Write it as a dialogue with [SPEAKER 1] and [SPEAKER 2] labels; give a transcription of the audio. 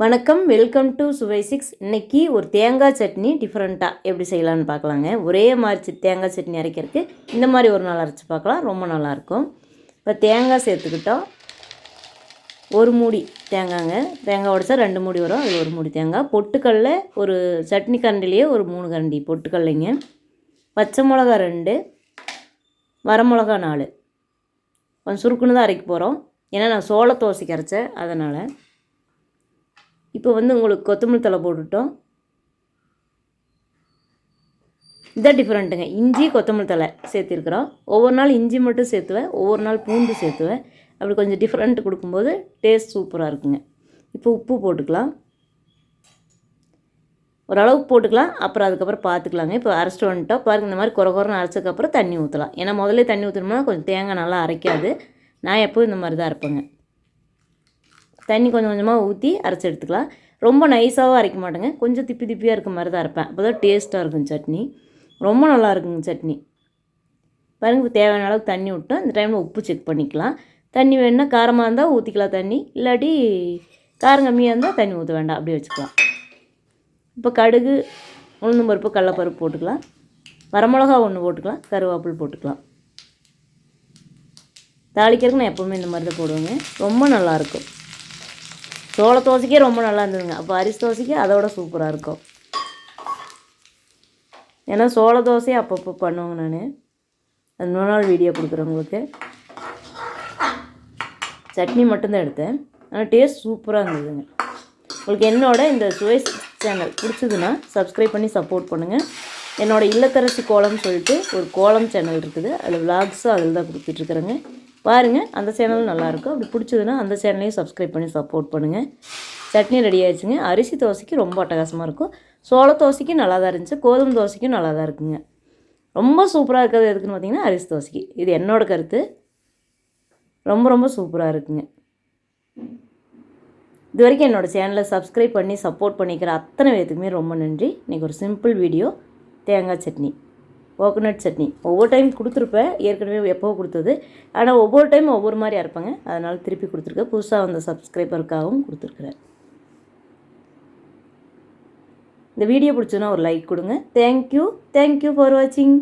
[SPEAKER 1] வணக்கம் welcome to சுவை six இன்றைக்கி ஒரு தேங்காய் சட்னி டிஃப்ரெண்ட்டாக எப்படி செய்யலான்னு பார்க்கலாங்க. ஒரே மாதிரி தேங்காய் சட்னி அரைக்கிறதுக்கு இந்த மாதிரி ஒரு நாள் அரைச்சி பார்க்கலாம். ரொம்ப நல்லாயிருக்கும் இப்போ தேங்காய் சேர்த்துக்கிட்டோம். ஒரு மூடி தேங்காய்ங்க தேங்காய் உடைச்சா ரெண்டு மூடி வரும். அது ஒரு மூடி தேங்காய். பொட்டுக்கல்ல ஒரு சட்னி கரண்டிலேயே ஒரு மூணு கரண்டி பொட்டுக்கடலைங்க. பச்சை மிளகா ரெண்டு. வரமிளகா நாலு. கொஞ்சம் சுருக்குன்னு தான் அரைக்க போகிறோம் ஏன்னா நான் சோள தோசைக்கு அரைச்சேன். அதனால் இப்போ வந்து உங்களுக்கு கொத்தமல்லி தழை போட்டுட்டோம். இதான் டிஃப்ரெண்ட்டுங்க இஞ்சி கொத்தமல்லி தழை சேர்த்துருக்குறோம். ஒவ்வொரு நாள் இஞ்சி மட்டும் சேர்த்துவேன். ஒவ்வொரு நாள் பூண்டு சேர்த்துவேன். அப்படி கொஞ்சம் டிஃப்ரெண்ட் கொடுக்கும்போது டேஸ்ட் சூப்பராக இருக்குங்க. இப்போ உப்பு போட்டுக்கலாம். ஓரளவுக்கு போட்டுக்கலாம். அப்புறம் அதுக்கப்புறம் பார்த்துக்கலாங்க. இப்போ அரைச்சிட்டு வந்துட்டோம். பாருங்கள் இந்த மாதிரி குறை குறைன்னு அரைச்சதுக்கப்புறம் தண்ணி ஊற்றலாம் ஏன்னா முதல்ல தண்ணி ஊற்றணும்னா கொஞ்சம் தேங்காய் நல்லா அரைக்காது. நான் எப்போவும் இந்த மாதிரி தான் அரைப்பேங்க. தண்ணி கொஞ்சம் கொஞ்சமாக ஊற்றி அரைச்சி எடுத்துக்கலாம். ரொம்ப நைஸாகவும் அரைக்க மாட்டேங்க. கொஞ்சம் திப்பி திப்பியாக இருக்க மாதிரி தான் அரைப்பேன். அப்போ தான் டேஸ்ட்டாக இருக்கும் சட்னி. ரொம்ப நல்லா இருக்குங்க சட்னி. பாருங்கள் இப்போ தேவையான அளவுக்கு தண்ணி விட்டோம் இந்த டைமில் உப்பு செக் பண்ணிக்கலாம். தண்ணி வேணுன்னா காரமாக இருந்தால் ஊற்றிக்கலாம் தண்ணி. இல்லாட்டி காரம் கம்மியாக இருந்தால் தண்ணி ஊற்ற வேண்டாம். அப்படியே வச்சுக்கலாம். இப்போ கடுகு உளுந்து பருப்பு கடலப்பருப்பு போட்டுக்கலாம். வரமிளகா ஒன்று போட்டுக்கலாம். கருவேப்பில் போட்டுக்கலாம். தாளிக்கிறதுக்கு நான் எப்போவுமே இந்த மாதிரி தான் போடுவேங்க. ரொம்ப நல்லாயிருக்கும் சோள தோசைக்கே ரொம்ப நல்லா இருந்ததுங்க. அப்போ அரிசி தோசைக்கு அதோட சூப்பராக இருக்கும். ஏன்னா சோள தோசையை அப்பப்போ பண்ணுவேங்க நான். அது மூணு நாள் வீடியோ கொடுக்குறேன் உங்களுக்கு. சட்னி மட்டும்தான் எடுத்தேன். ஆனால் டேஸ்ட் சூப்பராக இருந்ததுங்க. உங்களுக்கு என்னோட இந்த சுவை சேனல் பிடிச்சதுன்னா சப்ஸ்கிரைப் பண்ணி சப்போர்ட் பண்ணுங்கள் என்னோட இல்லத்தரசி கோலம்னு சொல்லிட்டு ஒரு கோலம் சேனல் இருக்குது. அதில் விலாக்ஸும் அதில் தான் கொடுத்துட்ருக்குறேங்க பாருங்கள் அந்த சேனலும் நல்லாயிருக்கும் அப்படி பிடிச்சதுன்னா அந்த சேனலையும் சப்ஸ்கிரைப் பண்ணி சப்போர்ட் பண்ணுங்கள் சட்னி ரெடி ஆயிடுச்சுங்க. அரிசி தோசைக்கு ரொம்ப அட்டகாசமாக இருக்கும். சோள தோசைக்கு நல்லா தான் இருந்துச்சு. கோதுமை தோசைக்கும் நல்லா தான் இருக்குங்க. ரொம்ப சூப்பராக இருக்கிறது எதுக்குன்னு பார்த்தீங்கன்னா அரிசி தோசைக்கு. இது என்னோடய கருத்து. ரொம்ப ரொம்ப சூப்பராக இருக்குங்க. இது வரைக்கும் என்னோடய சேனலை சப்ஸ்கிரைப் பண்ணி சப்போர்ட் பண்ணிக்கிற அத்தனை பேத்துக்குமே ரொம்ப நன்றி. இன்றைக்கி ஒரு சிம்பிள் வீடியோ தேங்காய் சட்னி. கோகோனட் சட்னி. ஒவ்வொரு டைம் கொடுத்துருப்பேன் ஏற்கனவே எப்போ கொடுத்தது. ஆனால் ஒவ்வொரு டைம் ஒவ்வொரு மாதிரி அரைப்பாங்க. அதனால் திருப்பி கொடுத்துருக்கேன் புதுசாக வந்த சப்ஸ்கிரைபருக்காகவும் கொடுத்துருக்குறேன் இந்த வீடியோ பிடிச்சதுன்னா ஒரு லைக் கொடுங்க. தேங்க்யூ தேங்க்யூ ஃபார் வாட்சிங்